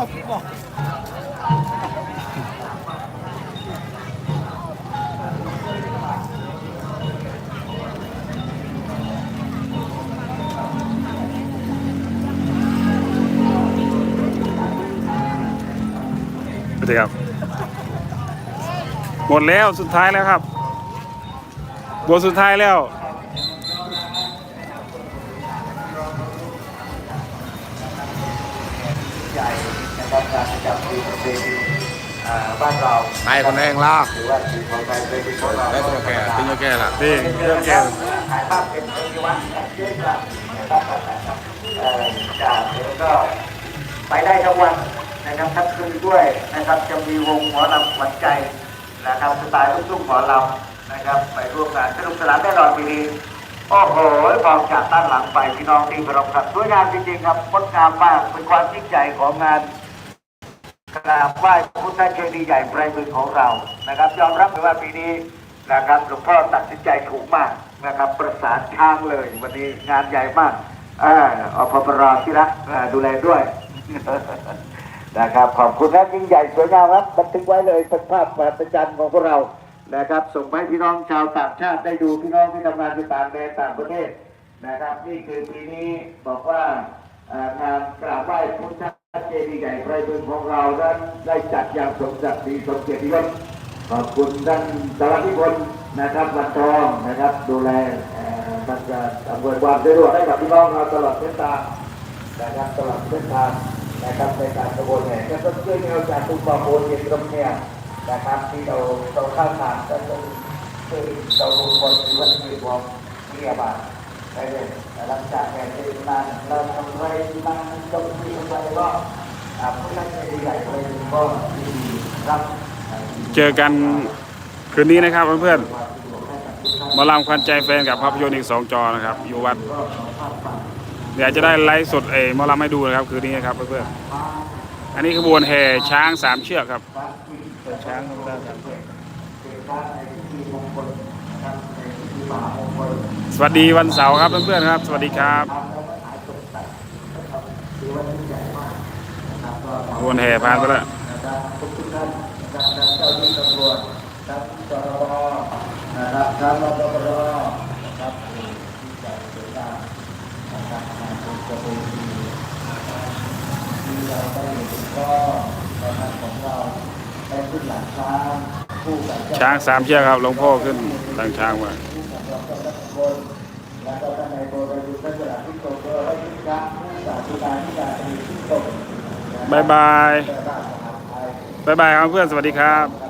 อบพี่บไปเลครับ หมดแล้วสุดท้ายแล้วครับ บทสุดท้ายแล้ว ใหญ่นะครับการจับปีประเพณีบ้านเรานายคนแรงลากถือว่าปีของไทยเป็นปีของเราได้ตัวแก่ติ้งตัวแก่ละนี่เรื่องแก้วถ่ายภาพเป็นปฏิวัติเยอะครับจากเดี๋ยวก็ไปได้ทั้งวันนะครับทั้งคืนด้วยนะครับจะมีวงหมอลำขวัญใจนะครับสไตล์ลูกทุ่งหมอลำนะครับไปร่วมงานสนุกสนานแน่นอนปีนี้ โอ้โหมองจากด้านหลังไปพี่น้องที่เคารพครับสวยงามจริงๆครับงดงามมากเป็นความยิ่งใหญ่ของงานกราบไหว้พระพุทธเจดีย์ใหญ่ไพรบึงของเรานะครับ ยอมรับเลยว่าปีนี้นะครับหลวงพ่อตัดสินใจถูกมากนะครับ ประสานช้างเลย วันนี้งานใหญ่มากอ่าอพปรที่รักดูแลด้วยนะครับขอบคุณนะยิ่งใหญ่สวยงามครับบันทึกไว้เลยเป็นภาพประทับใจของพวกเรา นะครับ ส่งไปพี่น้องชาวต่างชาติได้ดูพี่น้องที่ทำงานอยู่ต่างแดนต่างประเทศนะครับ นี่คือปีนี้บอกว่างานกราบไหว้พุทธเจดีย์ใหญ่ไพรบึงของเรานั้นได้จัดอย่างสมศักดิ์ศรีสมเกียรติยศขอบคุณท่านสารพิพลนะครับวันทองนะครับ ดูแลเอ่อท่านจะอำนวยความสะดวกให้กับพี่น้องเราตลอดเส้นทางนะครับตลอดเส้นทางนะครับในการขบวนแห่ก็ต้องช่วยแนวจากทุกความโอนเย็นตรงเนี่ย นะครับที่เราเราข้ามทางก็ต้องช่วยเราลงคนที่วันที่ความเรียบาไปเลยหลังจากแห่ที่นานเราทำไรนั่งตรงที่ทำไรก็อ่าผู้นั้นจะใหญ่ไปก็ดีครับเจอกันคืนนี้นะครับเพื่อนๆมาลำควันใจแฟนกับภาพยนตร์อีกสองจอนะครับอยู่วัดเดี๋ยวจะได้ไลฟ์สดเอหมอลำให้ดูนะครับคืนนี้นะครับเพื่อนๆ อันนี้ขบวนแห่ช้างสามเชือกครับ ช้างธรรมดาสามเชือกสวัสดีวันเสาร์ครับเพื่อนๆครับ สวัสดีครับขบวนแห่ผ่านไปแล้วนะครับ เราได้เห็นก็นะครับของเราได้ขึ้นหลังช้างคู่กับเจ้ช้างสามเชือกครับหลวงพ่อขึ้นทางช้างมาคู่กับเราเจ้าตำบลแล้วก็ท่านในายโบราณท่านจราพิโกก็ได้ขึ้นช้างคู่กับสุดาที่การมีที่ตกบายบายแต่บ้านมหาไทยบายบายครับเพื่อนสวัสดีครับครับ